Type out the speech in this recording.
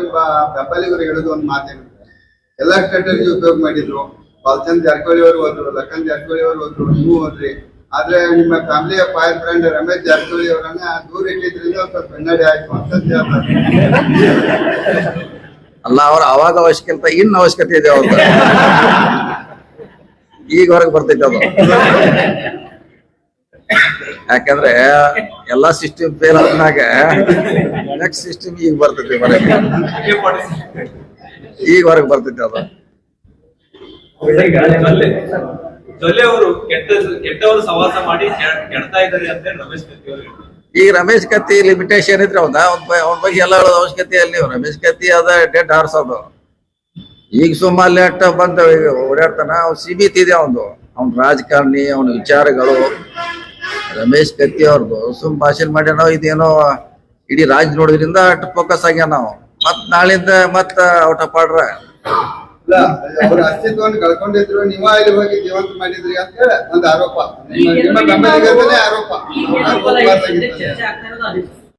ನಿಮ್ಮ ಬೆಂಬಲಿಗರು ಹೇಳೋದು ಒಂದು ಮಾತೇನಂದ್ರೆ ಎಲ್ಲಾ ಸ್ಟ್ರಾಟಜಿ ಉಪಯೋಗ ಮಾಡಿದ್ರು. ಬಾಲ್ಚಂದ್ ಜಾರಕಿಹೊಳಿ ಅವರು ಹೋದ್ರು, ಲಖನ್ ಜಾರಕಿಹೊಳಿ ಅವರು ಹೋದ್ರು, ನೀವು ಹೋದ್ರಿ. ಆದ್ರೆ ನಿಮ್ಮ ಫ್ಯಾಮಿಲಿಯ ಫೈರ್ ಫ್ರೆಂಡ್ ರಮೇಶ್ ಜಾರಕಿಹೊಳಿ ಅವರನ್ನ ದೂರ ಇಟ್ಟಿದ್ರಿಂದ ಸ್ವಲ್ಪ ಆಯ್ತು ಅಂತ ಅಲ್ಲ. ಅವ್ರ ಅವಾಗ ಅವಶ್ಯಕತೆ ಇನ್ನು ಅವಶ್ಯಕತೆ ಇದೆ ಅವ್ರ ಈಗ ಹೊರಗೆ ಬರ್ತೈತೆ ಅದು. ಯಾಕಂದ್ರೆ, ಎಲ್ಲಾ ಸಿಸ್ಟಮ್ ಫೇಲ್ ಆದ್ಮ್ಯಾಗ ನೆಕ್ಸ್ಟ್ ಸಿಸ್ಟಮ್ ಈಗ ಬರ್ತೈತಿ ಹೊರಗೆ ಈಗ ಹೊರಗೆ ಬರ್ತೈತಿ ಅದು. ಜೊಲ್ಲೆ ಜೊಲ್ಲೆ ಅವರು ಕೆಟ್ಟ ಕೆಟ್ಟವರು ಸವಾಸ ಮಾಡಿ ಕೆ- ಕೆಡ್ತಾ ಇದ್ದಾರೆ ಅಂತ ರಮೇಶ್ ಕತ್ತಿ ಅವರು ಹೇಳಿದ್ರು. ಈಗ ರಮೇಶ್ ಕತ್ತಿ ಲಿಮಿಟೇಷನ್ ಇದ್ರೆ ಅವ್ನ ಅವ್ನ ಬಗ್ಗೆ ಎಲ್ಲ ಹೇಳೋದು ಅವಶ್ಯಕತೆ ಅಲ್ಲಿ ರಮೇಶ್ ಕತ್ತಿ ಅದ ಡೆಡ್ ಹಾರ್ಸೋದು ಈಗ ಸುಮ್ಮನೆ ಅಟ್ಟ ಬಂದ ಓಡಾಡ್ತಾನ ಅವ್ನು ಸೀಮಿತ ಇದೆ ಅವನು ಅವ್ನ ರಾಜಕಾರಣಿ ಅವನ ವಿಚಾರಗಳು. ರಮೇಶ್ ಕತ್ತಿ ಅವ್ರದ್ದು ಸುಮ್ ಭಾಷಣ ಮಾಡ್ಯಾನೋ ಇದೇನೋ ಇಡೀ ರಾಜ್ ನೋಡೋದ್ರಿಂದ ಅಟ್ ಫೋಕಸ್ ಆಗ್ಯಾನ ನಾವು ಮತ್ ನಾಳಿಂದ ಮತ್ತ ಔಟ್ ಆಫ್ ಆರ್ಡ್ರ ಇಲ್ಲ ಅವ್ರ ಅಸ್ತಿತ್ವವನ್ನು ಕಳ್ಕೊಂಡಿದ್ರು ನೀವ ಇಲ್ಲಿ ಹೋಗಿ ಜೀವಂತ ಮಾಡಿದ್ರಿ ಅಂತ ಹೇಳಿ ಒಂದು ಆರೋಪ. ಆರೋಪ.